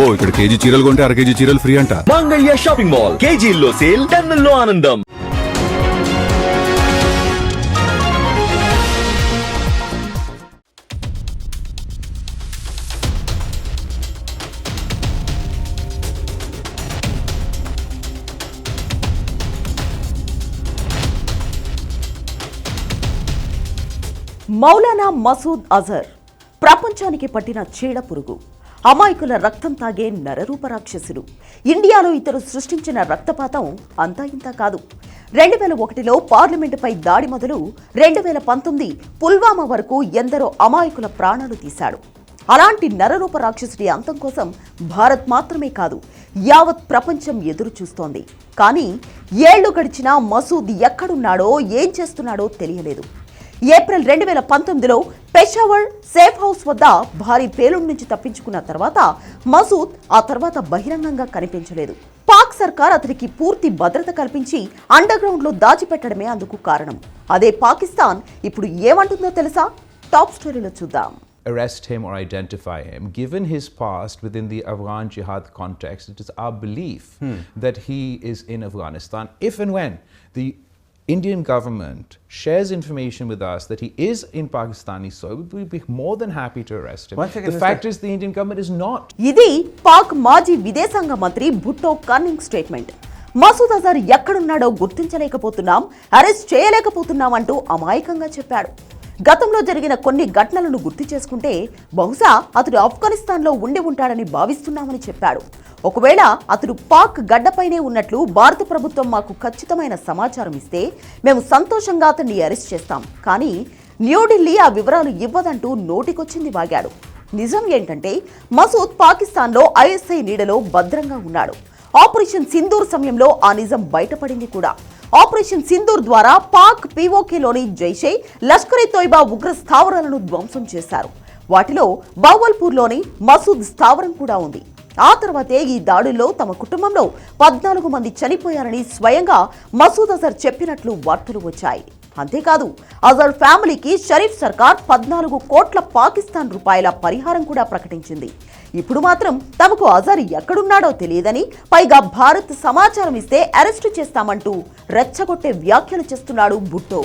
అబ్బో ఇక్కడ కేజీ చీరలు కొంటే అర కేజీ చీరలు ఫ్రీ అంట. మంగళ్య షాపింగ్ మాల్ కేజీల్లో సేల్ టన్నుల్లో ఆనందం. మౌలానా మసూద్ అజర్ ప్రపంచానికి పట్టిన చీడ పురుగు. అమాయకుల రక్తం తాగే నరరూప రాక్షసుడు. ఇండియాలో ఇతరు సృష్టించిన రక్తపాతం అంతా ఇంత కాదు. రెండు వేల ఒకటిలో పార్లమెంటుపై దాడి మొదలు రెండు వేల పంతొమ్మిది పుల్వామా వరకు ఎందరో అమాయకుల ప్రాణాలు తీశాడు. అలాంటి నరరూప రాక్షసుడి అంతం కోసం భారత్ మాత్రమే కాదు యావత్ ప్రపంచం ఎదురు చూస్తోంది. కానీ ఏళ్ళు గడిచినా మసూద్ ఎక్కడున్నాడో ఏం చేస్తున్నాడో తెలియలేదు. ఏప్రిల్ రెండు వేల పంతొమ్మిదిలో పెషావర్ సేఫ్ హౌస్ వద్ద భారీ పేలుడు నుంచి తప్పించుకున్న తర్వాత మసూద్ ఆ తర్వాత బహిరంగంగా కనిపించలేదు. పాక్ సర్కార్ అతనికి పూర్తి భద్రత కల్పించి అండర్ గ్రౌండ్లో దాచిపెట్టడమే అందుకు కారణం. అదే పాకిస్తాన్ ఇప్పుడు ఏమంటుందో తెలుసా? టాప్ స్టోరీలో చూద్దాం. Arrest him or identify him. Given his past within the Afghan jihad context, it is our belief that he is in Afghanistan. If and when the Indian government shares information with us that he is in Pakistani soil, we'll be more than happy to arrest him. One second, the fact is, the Indian government is not. ఇది పాక్ మాజీ విదేశాంగ మంత్రి Bhutto cunning statement Masood Azhar ఎక్కడున్నాడో గుర్తించలేకపోతున్నాం arrest చేయలేకపోతున్నాం అంటూ అమాయకంగా చెప్పాడు గతంలో జరిగిన కొన్ని ఘటనలను గుర్తు చేసుకుంటే బహుశా అతడు ఆఫ్ఘనిస్తాన్లో ఉండి ఉంటాడని భావిస్తున్నామని చెప్పాడు ఒకవేళ అతడు పాక్ గడ్డపైనే ఉన్నట్లు భారత ప్రభుత్వం మాకు ఖచ్చితమైన సమాచారం ఇస్తే మేము సంతోషంగా అతన్ని అరెస్ట్ చేస్తాం. కానీ న్యూఢిల్లీ ఆ వివరాలు ఇవ్వదంటూ నోటికొచ్చింది వాగాడు. నిజం ఏంటంటే మసూద్ పాకిస్తాన్లో ఐఎస్ఐ నీడలో భద్రంగా ఉన్నాడు. ఆపరేషన్ సింధూర్ సమయంలో ఆ నిజం బయటపడింది కూడా. ఆపరేషన్ సింధూర్ ద్వారా పాక్ పీఓకేలోని జైషే లష్కరే తోయిబా ఉగ్ర స్థావరాలను ధ్వంసం చేశారు. వాటిలో బావల్పూర్లోని మసూద్ స్థావరం కూడా ఉంది. ఆ తర్వాతే ఈ దాడుల్లో తమ కుటుంబంలో పద్నాలుగు మంది చనిపోయారని స్వయంగా మసూద్ అజర్ చెప్పినట్లు వార్తలు వచ్చాయి. అంతేకాదు అజర్ ఫ్యామిలీకి షరీఫ్ సర్కార్ పద్నాలుగు కోట్ల పాకిస్తాన్ రూపాయల పరిహారం కూడా ప్రకటించింది. ఇప్పుడు మాత్రం తమకు అజర్ ఎక్కడున్నాడో తెలియదని పైగా భారత్ సమాచారం ఇస్తే అరెస్టు చేస్తామంటూ రెచ్చగొట్టే వ్యాఖ్యలు చేస్తున్నాడు భుట్టో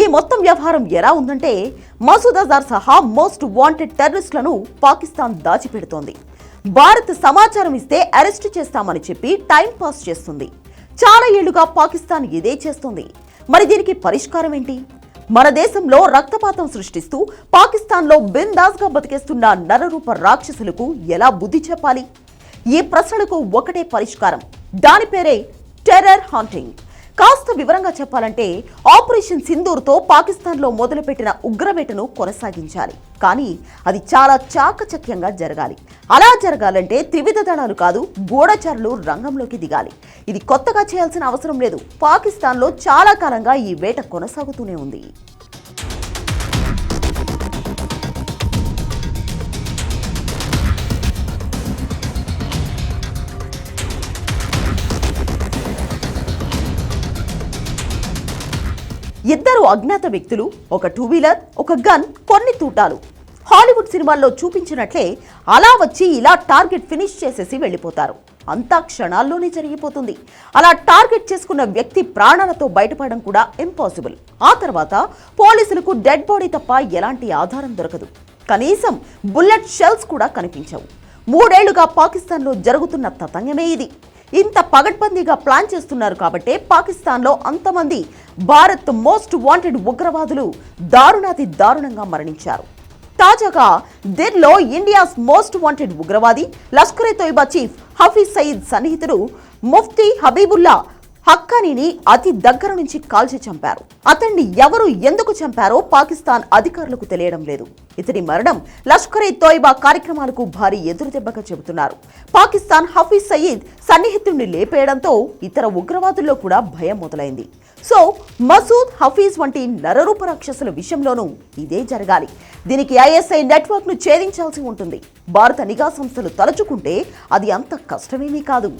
ఈ మొత్తం వ్యవహారం ఎలా ఉందంటే మసూద్ అజార్ సహా మోస్ట్ వాంటెడ్ టెర్రరిస్టులను పాకిస్తాన్ దాచిపెడుతోంది. భారత్ సమాచారం ఇస్తే అరెస్టు చేస్తామని చెప్పి టైం పాస్ చేస్తుంది. చాలా ఏళ్ళుగా పాకిస్తాన్ ఇదే చేస్తుంది. మరి దీనికి పరిష్కారం ఏంటి? మన దేశంలో రక్తపాతం సృష్టిస్తూ పాకిస్తాన్లో బిందాస్గా బతికేస్తున్న నరరూప రాక్షసులకు ఎలా బుద్ధి చెప్పాలి? ఈ ప్రశ్నలకు ఒకటే పరిష్కారం. దాని పేరే టెర్రర్ హాంటింగ్. కాస్త వివరంగా చెప్పాలంటే ఆపరేషన్ సింధూర్తో పాకిస్తాన్లో మొదలుపెట్టిన ఉగ్రవేటను కొనసాగించాలి. కానీ అది చాలా చాకచక్యంగా జరగాలి. అలా జరగాలంటే త్రివిధ దళాలు కాదు గూఢచారులు రంగంలోకి దిగాలి. ఇది కొత్తగా చేయాల్సిన అవసరం లేదు. పాకిస్తాన్లో చాలా కాలంగా ఈ వేట కొనసాగుతూనే ఉంది. ఇద్దరు అజ్ఞాత వ్యక్తులు ఒక టూ వీలర్ ఒక గన్ కొన్ని తూటాలు. హాలీవుడ్ సినిమాల్లో చూపించినట్లే అలా వచ్చి ఇలా టార్గెట్ ఫినిష్ చేసేసి వెళ్ళిపోతారు. అంతా క్షణాల్లోనే జరిగిపోతుంది. అలా టార్గెట్ చేసుకున్న వ్యక్తి ప్రాణాలతో బయటపడడం కూడా ఇంపాసిబుల్ ఆ తర్వాత పోలీసులకు డెడ్ బాడీ తప్ప ఎలాంటి ఆధారం దొరకదు. కనీసం బుల్లెట్ షెల్స్ కూడా కనిపించవు. మూడేళ్ళుగా పాకిస్తాన్లో జరుగుతున్న తతంగమే ఇది. ఇంత పగడ్బందీగా ప్లాన్ చేస్తున్నారు కాబట్టే పాకిస్తాన్లో అంతమంది భారత్ మోస్ట్ వాంటెడ్ ఉగ్రవాదులు దారుణాతి దారుణంగా మరణించారు. తాజాగా దిల్లో ఇండియాస్ మోస్ట్ వాంటెడ్ ఉగ్రవాది లష్కర్ తోయిబా చీఫ్ హఫీజ్ సయీద్ సన్నిహితుడు ముఫ్తీ హబీబుల్లా హక్కానీని అతి దగ్గర నుంచి కాల్చి చంపారు. అతన్ని ఎవరు ఎందుకు చంపారో పాకిస్తాన్ అధికారులకు తెలియడం లేదు. ఇతని మరణం లష్కర్ ఏ తోయిబా కార్యక్రమాలకు భారీ ఎదురుదెబ్బగా చెబుతున్నారు. పాకిస్తాన్ హఫీజ్ సయీద్ సన్నిహితుడిని లేపేయడంతో ఇతర ఉగ్రవాదుల్లో కూడా భయం మొదలైంది. సో మసూద్ హఫీజ్ వంటి నరరూప రాక్షసుల విషయంలోనూ ఇదే జరగాలి. దీనికి ఐఎస్ఐ నెట్వర్క్ను ఛేదించాల్సి ఉంటుంది. భారత నిఘా సంస్థలు తలుచుకుంటే అది అంత కష్టమేమీ కాదు.